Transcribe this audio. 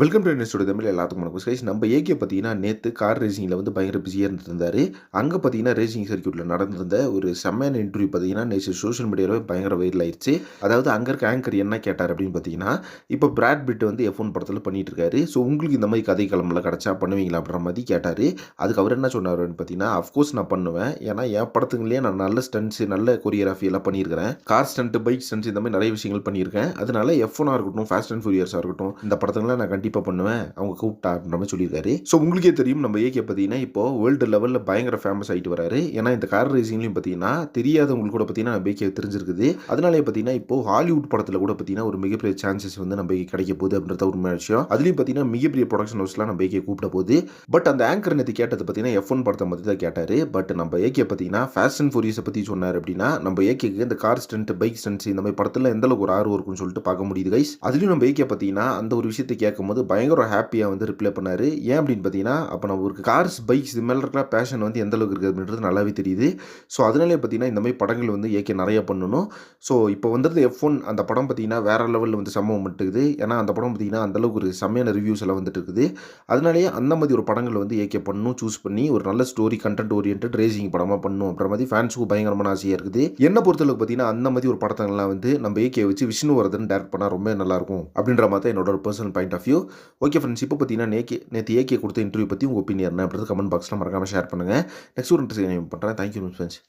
Welcome to industry Tamil எல்லாத்துக்கும் வணக்கம். Guys நம்ம ஏகே பார்த்தீங்கன்னா நேற்று கார் ரேசிங்கில் வந்து பயங்கர பிஸியாக இருந்திருந்தார். அங்கே பார்த்தீங்கன்னா ரேசிங் சர்க்கியூட்டில் நடந்திருந்த ஒரு செம்மையான இன்டர்வியூ பார்த்தீங்கன்னா நேற்று சோஷியல் மீடியாவில் பயங்கர வைரல் ஆயிடுச்சு அதாவது அங்கே இருக்க ஆங்கர் என்ன கேட்டார் அப்படின்னு பார்த்தீங்கன்னா இப்போ பிராட் பிட் வந்து எஃப் ஒன் படத்தில் பண்ணிட்டு இருக்காரு. ஸோ உங்களுக்கு இந்த மாதிரி கதை கிளம்பல கிடச்சா பண்ணுவீங்களா அப்படின்ற மாதிரி கேட்டார். அதுக்கு அவர் என்ன சொன்னார் அப்படின்னு பார்த்தீங்கன்னா அஃப்கோர்ஸ் நான் பண்ணுவேன். ஏன்னா என் படத்துங்களே நான் நல்ல ஸ்டன்ட்ஸ் நல்ல கொரியோகிராஃபி எல்லாம் பண்ணியிருக்கிறேன். கார் ஸ்டண்ட் பைக் ஸ்டன்ட்ஸ் இந்த மாதிரி நிறைய விஷயங்கள் பண்ணியிருக்கேன். அதனால எஃப் ஒன்னாக இருக்கட்டும் ஃபாஸ்ட் அண்ட் ஃபியூரியர்ஸாக இருக்கட்டும் இந்த படத்துங்களாம் நான் கண்டிப்பாக பண்ணுவேன். அவங்க கூப்பிட்டா அப்படின்ற மாதிரி சொல்லியிருக்காரு. ஸோ உங்களுக்கே தெரியும் நம்ம ஏகே பார்த்தீங்கன்னா இப்போ வேர்ல்டு லெவலில் பயங்கர ஃபேமஸ் ஆகிட்டு வராரு. ஏன்னா இந்த கார் ரேசிங்லையும் பார்த்தீங்கன்னா தெரியாதவங்களுக்கு கூட பார்த்தீங்கன்னா நம்ம ஏகே தெரிஞ்சிருக்குது. அதனாலே பார்த்தீங்கன்னா இப்போ ஹாலிவுட் படத்தில் கூட பார்த்தீங்கன்னா ஒரு மிகப்பெரிய சான்சஸ் வந்து நம்ம கிடைக்க போகுது அப்படின்றத உண்மை விஷயம். அதுலேயும் பார்த்தீங்கன்னா மிகப்பெரிய ப்ரொடக்ஷன் ஹவுஸ்லாம் நம்ம ஏகே கூப்பிட போகுது. பட் அந்த ஆங்கர் நேற்று கேட்டது பார்த்தீங்கன்னா எஃப் ஒன் படத்தை பற்றி தான் கேட்டார். பட் நம்ம ஏகே பார்த்தீங்கன்னா ஃபேஷன் ஃபோரியஸை பற்றி சொன்னார் அப்படின்னா நம்ம ஏகேக்கு இந்த கார் ஸ்டண்ட் பைக் ஸ்டண்ட்ஸ் இந்த மாதிரி படத்தில் எந்த அளவுக்கு ஒரு ஆர்வம் இருக்கும்னு சொல்லிட்டு பார்க்க முடியுது கைஸ் அதுலேயும் நம்ம ஏகே பார்த்தீங்கன்னா அந்த ஒரு விஷயத்தை கேட்கும்போது பயங்கர ஹாப்பியாக வந்து ரிப்ளை பண்ணார். ஏன் அப்படின்னு பார்த்தீங்கன்னா அப்போ நம்ம ஒரு கார்ஸ் பைக்ஸ் இது மேலே இருக்கிற பேஷன் வந்து எந்த அளவுக்கு இருக்குது அப்படின்றது நல்லாவே தெரியுது. ஸோ அதனாலே பார்த்தீங்கன்னா இந்த மாதிரி படங்கள் வந்து ஏகே நிறைய பண்ணணும். ஸோ இப்போ வந்துருது எஃப் ஒன் அந்த படம் பார்த்தீங்கன்னா வேற லெவலில் வந்து சம்பவம் மட்டுக்குது ஏன்னா அந்த படம் பார்த்தீங்கன்னா அந்த அளவுக்கு ஒரு செம்மையான ரிவ்யூஸ் எல்லாம் வந்துட்டு இருக்குது. அதனாலேயே அந்த மாதிரி ஒரு படங்கள் வந்து ஏகே பண்ணணும் சூஸ் பண்ணி ஒரு நல்ல ஸ்டோரி கண்டென்ட் ஓரியன்ட் ரேசிங் படமாக பண்ணணும் அப்படின்ற மாதிரி ஃபேன்ஸுக்கு பயங்கரமான ஆசையாக இருக்குது. என்ன பொறுத்தளவுக்கு பார்த்தீங்கன்னா அந்த மாதிரி ஒரு படத்தங்கள்லாம் வந்து நம்ம ஏகே வச்சு விஷ்ணுவர்தன் டேரக்ட் பண்ணால் ரொம்ப நல்லாயிருக்கும் அப்படின்ற மாதிரி தான் என்னோட ஒரு personal point of view okay friends இப்போ பார்த்தீங்கன்னா நேக்கி நேற்று ஏகே கொடுத்த இன்டர்வியூ பற்றி உங்கள் ஒப்பீனியன் என்ன அப்படின்றது கமெண்ட் பாக்ஸில் மறக்காமல் ஷேர் பண்ணுங்கள் நெக்ஸ்ட் ஒரு இன்ட்ரெஸ்ட் பண்ணுறேன் தேங்க்யூ ஃப்ரெண்ட்ஸ்